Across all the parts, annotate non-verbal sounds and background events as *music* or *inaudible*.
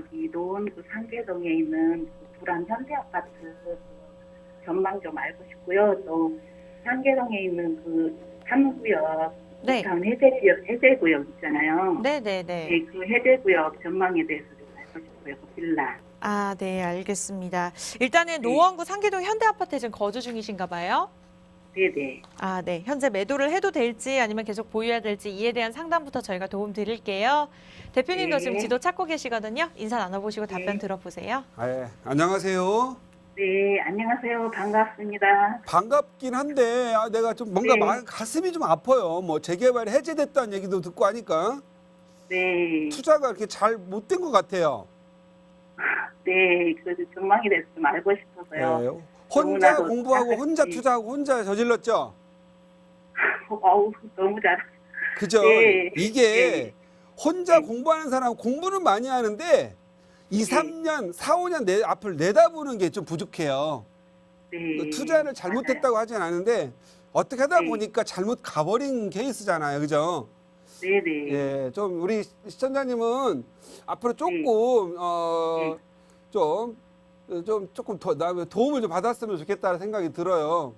여기 노원구 상계동에 있는 그 불안 현대 아파트 그 전망 좀 알고 싶고요. 또 상계동에 있는 그 3구역 네. 북한 해제구역 해제 구역 있잖아요. 네, 네, 네, 네. 그 해제 구역 전망에 대해서 좀 알고 싶고요. 그 빌라. 아, 네, 알겠습니다. 일단은 노원구 상계동 현대 아파트에 지금 거주 중이신가 봐요. 네네. 아, 네. 현재 매도를 해도 될지 아니면 계속 보유해야 될지 이에 대한 상담부터 저희가 도움 드릴게요. 대표님도 네. 지금 지도 찾고 계시거든요. 인사 나눠보시고 답변 네. 들어보세요. 아, 예. 안녕하세요. 네, 안녕하세요. 반갑습니다. 반갑긴 한데 아, 내가 좀 뭔가 네. 마- 가슴이 좀 아파요. 뭐 재개발이 해제됐다는 얘기도 듣고 하니까 네, 투자가 이렇게 잘 못 된 것 같아요. *laughs* 네, 그 전망에 대해서 좀 알고 싶어서요. 네. 혼자 너무나도 공부하고 혼자 네. 투자하고 혼자 저질렀죠. *laughs* 어우, 너무 잘. 그죠? 네. 이게 네. 혼자 네. 공부하는 사람 공부는 많이 하는데 2, 3년, 4, 5년 내 앞을 내다보는 게 좀 부족해요. 네. 그 투자를 잘못했다고 하진 않은데 어떻게 하다 네. 보니까 잘못 가버린 케이스잖아요. 그죠? 네, 네. 예, 좀 우리 시청자님은 앞으로 조금 어, 좀, 좀 조금 더 나- 도움을 좀 받았으면 좋겠다는 생각이 들어요.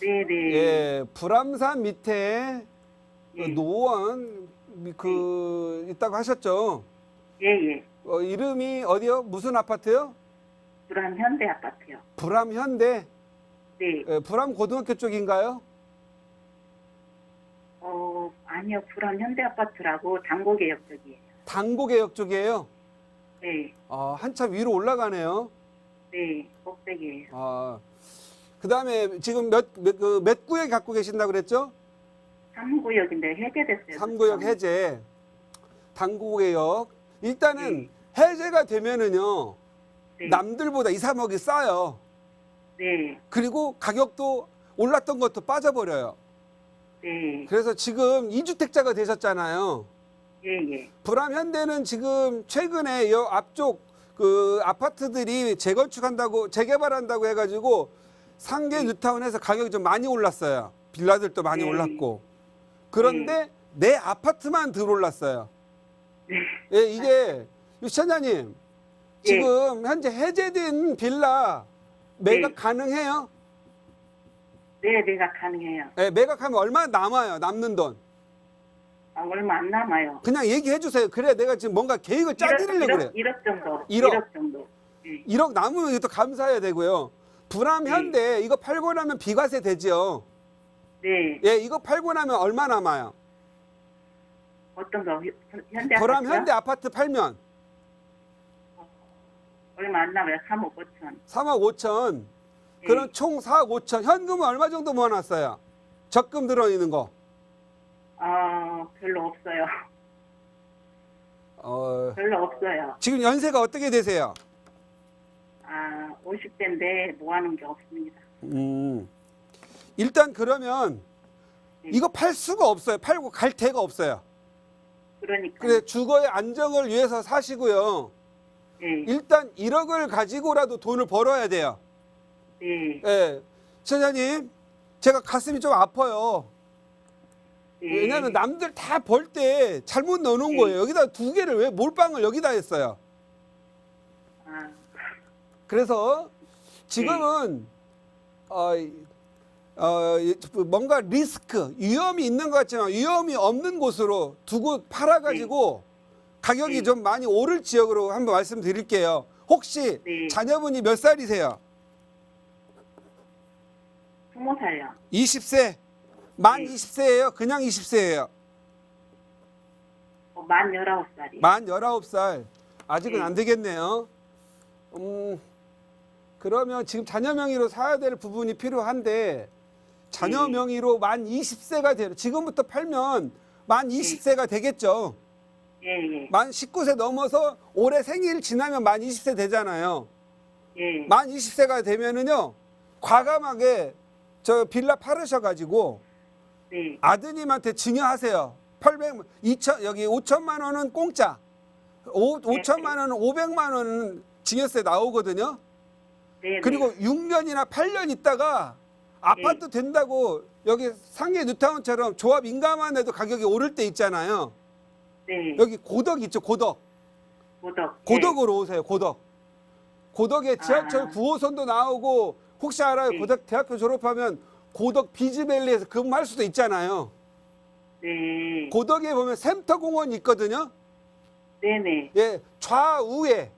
네, 네. 예, 불암산 밑에 그 예. 노원 미- 그 있다고 하셨죠? 예, 예. 어, 이름이 어디요? 무슨 아파트요? 불안 현대 아파트요. 불암현대, 네. 예, 불암 고등학교 쪽인가요? 어, 아니요. 불안 현대 아파트라고 당고개역 쪽이에요. 당고개역 쪽이에요. 네. 어, 한참 위로 올라가네요. 네. 꼭대기예요. 아, 그다음에 지금 몇, 몇, 그, 몇 구역 갖고 계신다고 그랬죠? 3구역인데 해제됐어요. 삼구역? 해제, 당구구역. 일단은 해제가 되면은요, 네. 남들보다 2, 3억이 싸요. 네. 그리고 가격도 올랐던 것도 빠져버려요. 네. 그래서 지금 이주택자가 되셨잖아요. 예, 예. 불암현대는 지금 최근에 여 앞쪽 그 아파트들이 재건축한다고 재개발한다고 해가지고 상계 뉴타운에서 가격이 좀 많이 올랐어요. 빌라들도 많이 네. 올랐고. 그런데 내 아파트만 덜 올랐어요. 네. 예, 이게 시청자님 예. 지금 현재 해제된 빌라 매각 네. 가능해요? 네, 내가 가능해요. 예, 매각하면 얼마 남아요? 남는 돈. 아, 얼마 안 남아요. 그냥 얘기해 주세요. 그래 내가 지금 뭔가 계획을 짜드리려고 그래. 1억 정도. 일억. 1억 정도. 네. 1억 남으면 이것도 감사해야 되고요. 불암 현대 이거 팔고 나면 비과세 되지요. 네. 예, 이거 팔고 나면 얼마 남아요? 어떤 거? 현대 불암 아파트요? 현대 아파트 팔면 얼마 안 남아요. 3억 5천. 3억 5천. 네. 그럼 총 4억 5천. 현금은 얼마 정도 모아놨어요? 적금 들어있는 거. 어, 별로 없어요. 어, 별로 없어요. 지금 연세가 어떻게 되세요? 아, 50대인데 뭐 하는 게 없습니다. 음, 일단 그러면 네. 이거 팔 수가 없어요. 팔고 갈 데가 없어요. 그러니까. 그래 주거의 안정을 위해서 사시고요. 네. 일단 1억을 가지고라도 돈을 벌어야 돼요. 네. 예, 시장님, 제가 가슴이 좀 아파요. 네. 왜냐하면 남들 다 벌 때 잘못 넣어놓은 네. 거예요. 여기다 두 개를 왜 몰빵을 여기다 했어요. 아, 그래서 지금은 어, 이- 어, 이- 뭔가 리스크, 위험이 있는 것 같지만 위험이 없는 곳으로 두고 팔아가지고 가격이 네. 좀 많이 오를 지역으로 한번 말씀드릴게요. 혹시 네. 자녀분이 몇 살이세요? 20살요. 20세? 만 네. 20세예요? 그냥 20세예요? 어, 만 19살이요. 만 19살. 아직은 네. 안 되겠네요. 음, 그러면 지금 자녀 명의로 사야 될 부분이 필요한데 자녀 네. 명의로 만 20세가 되요 지금부터 팔면 만 20세가 되겠죠. 예, 예. 만 19세 넘어서 올해 생일 지나면 만 20세 되잖아요. 예. 만 20세가 되면은요. 과감하게 저 빌라 팔으셔가지고 네. 아드님한테 증여하세요. 800, 2천, 여기 5천만 원은 공짜. 오, 5천만 원은 500만 원은 증여세 나오거든요. 네. 그리고 6년이나 8년 있다가 아파트 된다고 여기 상계 뉴타운처럼 조합 인가만 해도 가격이 오를 때 있잖아요. 네. 여기 고덕 있죠, 고덕. 고덕. 고덕으로 오세요. 고덕. 고덕에 지하철 아. 9호선도 나오고 혹시 알아요? 네. 고덕 대학교 졸업하면 고덕 비즈밸리에서 근무할 수도 있잖아요. 네. 네. 고덕에 보면 센터공원이 있거든요. 네네. 예, 좌우에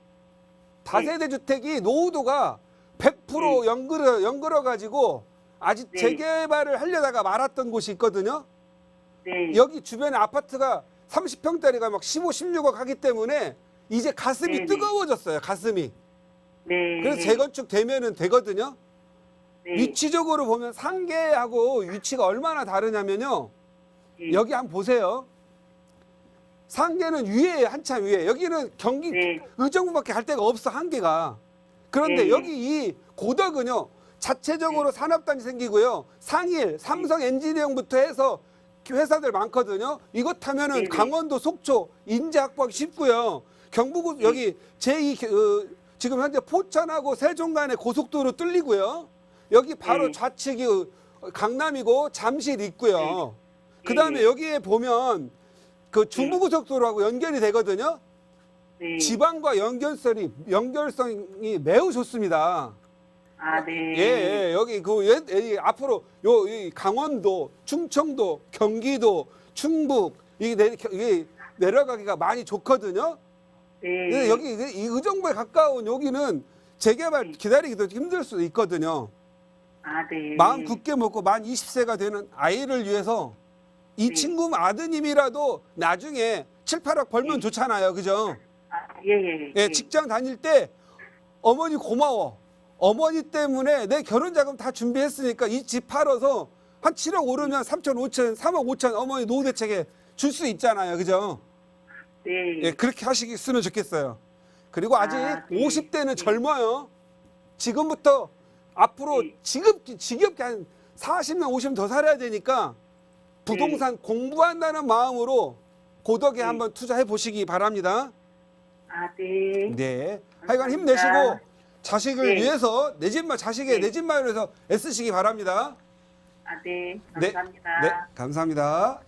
다세대 주택이 노후도가 100% 네. 연결어 연결어 가지고 아직 네. 재개발을 하려다가 말았던 곳이 있거든요. 네. 여기 주변에 아파트가 30평짜리가 막 15, 16억 하기 때문에 이제 가슴이 네네. 뜨거워졌어요. 가슴이. 네. 그래서 재건축 되면은 되거든요. 네. 위치적으로 보면 상계하고 위치가 얼마나 다르냐면요. 네. 여기 한번 보세요. 상계는 위에 한참 위에 여기는 경기 네. 의정부밖에 갈 데가 없어 한계가. 그런데 네. 여기 이 고덕은요 자체적으로 산업단지 생기고요 상일 삼성 엔지니어링부터 해서 회사들 많거든요. 이것 하면은 네, 네. 강원도 속초 인재 확보하기 쉽고요. 경북 여기 제2 어, 지금 현재 포천하고 세종 간에 고속도로 뚫리고요. 여기 바로 네. 좌측이 어, 강남이고 잠실 있고요. 그다음에 네. 여기에 보면 그 중부고속도로하고 연결이 되거든요. 네. 지방과 연결성이 연결성이 매우 좋습니다. 아, 네. 예, 예, 여기 그 예, 예, 앞으로 요 이 강원도, 충청도, 경기도, 충북 이 내, 이 내려가기가 많이 좋거든요. 네. 여기 이- 이 의정부에 가까운 여기는 재개발 기다리기도 힘들 수도 있거든요. 아, 네. 마음 굳게 먹고 만 20세가 되는 아이를 위해서 이 네. 친구 아드님이라도 나중에 7, 8억 벌면 네. 좋잖아요. 그죠? 아, 예, 예. 예, 직장 다닐 때 어머니 고마워. 어머니 때문에 내 결혼 자금 다 준비했으니까 이 집 팔아서 한 7억 오르면 3천, 5천, 3억 5천 어머니 노후 대책에 줄 수 있잖아요. 그죠? 네. 예, 그렇게 하시겠으면 좋겠어요. 그리고 아직 아, 네. 50대는 네. 젊어요. 지금부터 앞으로 네. 지겹게, 지겹게 한 40년, 50년 더 살아야 되니까 부동산 공부한다는 마음으로 고덕에 네. 한번 투자해 보시기 바랍니다. 아, 네. 네. 하여간 힘내시고. 자식을 네. 위해서 내 집만 자식의 네. 내 집만을 위해서 애쓰시기 바랍니다. 아, 네. 네. 감사합니다. 네. 감사합니다.